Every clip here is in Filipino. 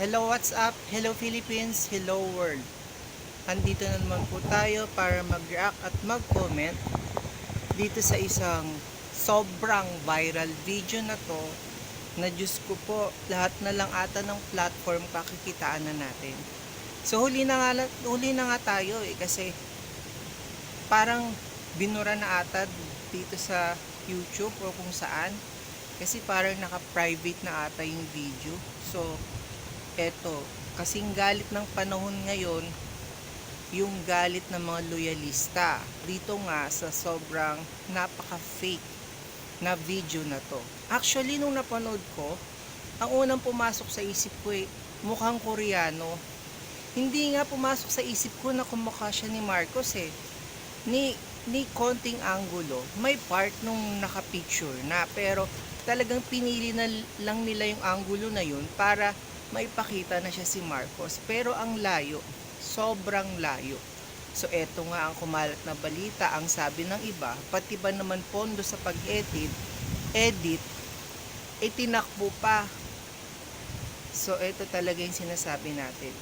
Hello, what's up? Hello Philippines, hello world. Andito na naman po tayo para mag-react at mag-comment dito sa isang sobrang viral video na to na Diyos ko po, lahat na lang ata ng platform kakikitaan na natin. So huli na nga, huli na nga tayo eh kasi parang binura na ata dito sa YouTube o kung saan kasi parang naka-private na ata yung video. So, eto, kasing galit ng panahon ngayon, yung galit ng mga loyalista. Dito nga sa sobrang napaka-fake na video na to. Actually, nung napanood ko, ang unang pumasok sa isip ko eh, mukhang koreano. Hindi nga pumasok sa isip ko na kumukha siya ni Marcos eh. Ni, ni konting angulo, may part nung nakapicture na pero talagang pinili na lang nila yung angulo na yun para maipakita na siya si Marcos. Pero ang layo, sobrang layo. So eto nga ang kumalat na balita, ang sabi ng iba, pati ba naman pondo sa pag-edit, edit, eh tinakbo pa. So eto talaga yung sinasabi natin.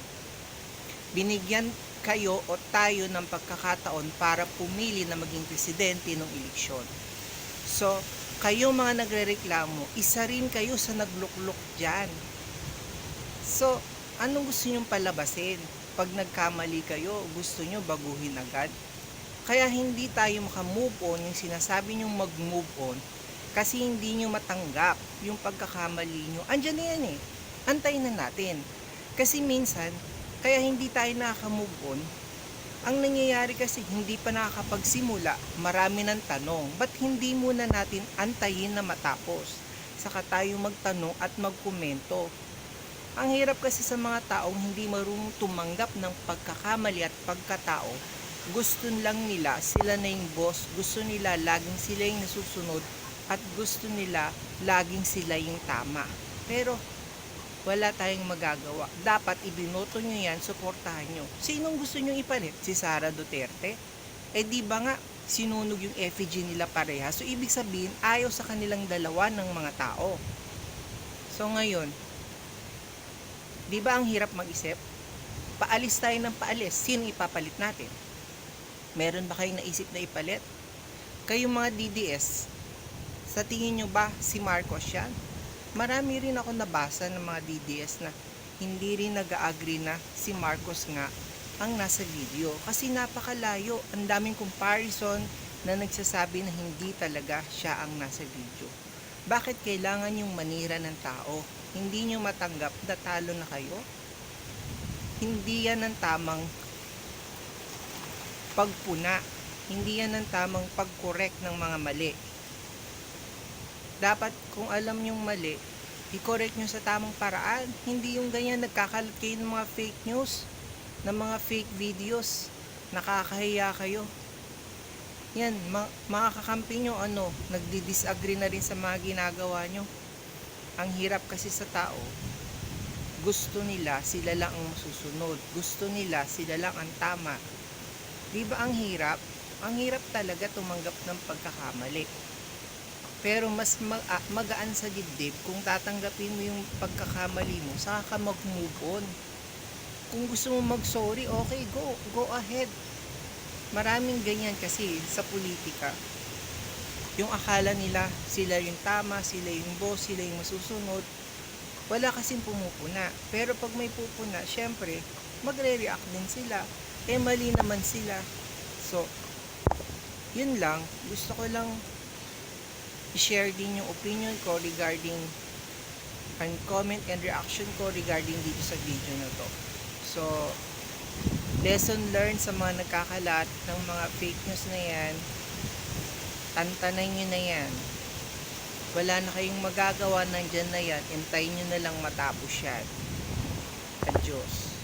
Binigyan kayo o tayo ng pagkakataon para pumili na maging presidente ng eleksyon. So, kayong mga nagrereklamo, isa rin kayo sa naglukluk dyan. So, anong gusto nyong palabasin? Pag nagkamali kayo, gusto nyo baguhin agad? Kaya hindi tayo makamove on yung sinasabi nyong mag-move on kasi hindi nyo matanggap yung pagkakamali nyo. Andyan na yan eh. Antayin na natin. Kasi minsan, kaya hindi tayo nakaka-move on, ang nangyayari kasi hindi pa nakakapagsimula, marami ng tanong. Ba't hindi muna natin antayin na matapos? Saka tayo magtanong at magkomento. Ang hirap kasi sa mga taong hindi marunong tumanggap ng pagkakamali at pagkatao. Gusto lang nila, sila na yung boss. Gusto nila laging sila yung nasusunod at gusto nila laging sila yung tama. Pero wala tayong magagawa. Dapat ibinoto nyo yan, suportahan nyo. Sinong gusto nyo ipalit? Si Sara Duterte? Eh di ba nga, sinunog yung effigy nila pareha. So ibig sabihin, ayaw sa kanilang dalawa ng mga tao. So ngayon, di ba ang hirap mag-isip? Paalis tayo ng paalis. Sino ipapalit natin? Meron ba kayong naisip na ipalit? Kayong mga DDS, sa tingin nyo ba si Marcos yan? marami rin ako nabasa ng mga DDS na hindi rin nag-agree na si Marcos nga ang nasa video. Kasi napakalayo, ang daming comparison na nagsasabi na hindi talaga siya ang nasa video. Bakit kailangan yung manira ng tao? Hindi nyo matanggap na talo na kayo? Hindi yan ang tamang pagpuna. Hindi yan ang tamang pag-correct ng mga mali dapat kung alam yung mali, i-correct nyo sa tamang paraan. Hindi yung ganyan nagkakalat kayo ng mga fake news, ng mga fake videos. Nakakahiya kayo. Yan, mga kakampi nyo, ano, nagdi-disagree na rin sa mga ginagawa nyo. Ang hirap kasi sa tao, gusto nila sila lang ang masusunod. Gusto nila sila lang ang tama. Di ba ang hirap? Ang hirap talaga tumanggap ng pagkakamali. Pero mas mag- ah, magaan sa dibdib kung tatanggapin mo yung pagkakamali mo, saka ka mag-move on. Kung gusto mo mag-sorry, okay, go. Go ahead. Maraming ganyan kasi sa politika. Yung akala nila, sila yung tama, sila yung boss, sila yung masusunod. Wala kasing pumupuna. Pero pag may pupuna, syempre, magre-react din sila. Eh, mali naman sila. So, yun lang. Gusto ko lang i-share din yung opinion ko regarding and comment and reaction ko regarding dito sa video na to. So, lesson learned sa mga nagkakalat ng mga fake news na yan, tantanay nyo na yan. Wala na kayong magagawa nandyan na yan, intayin nyo na lang matapos yan. Adios.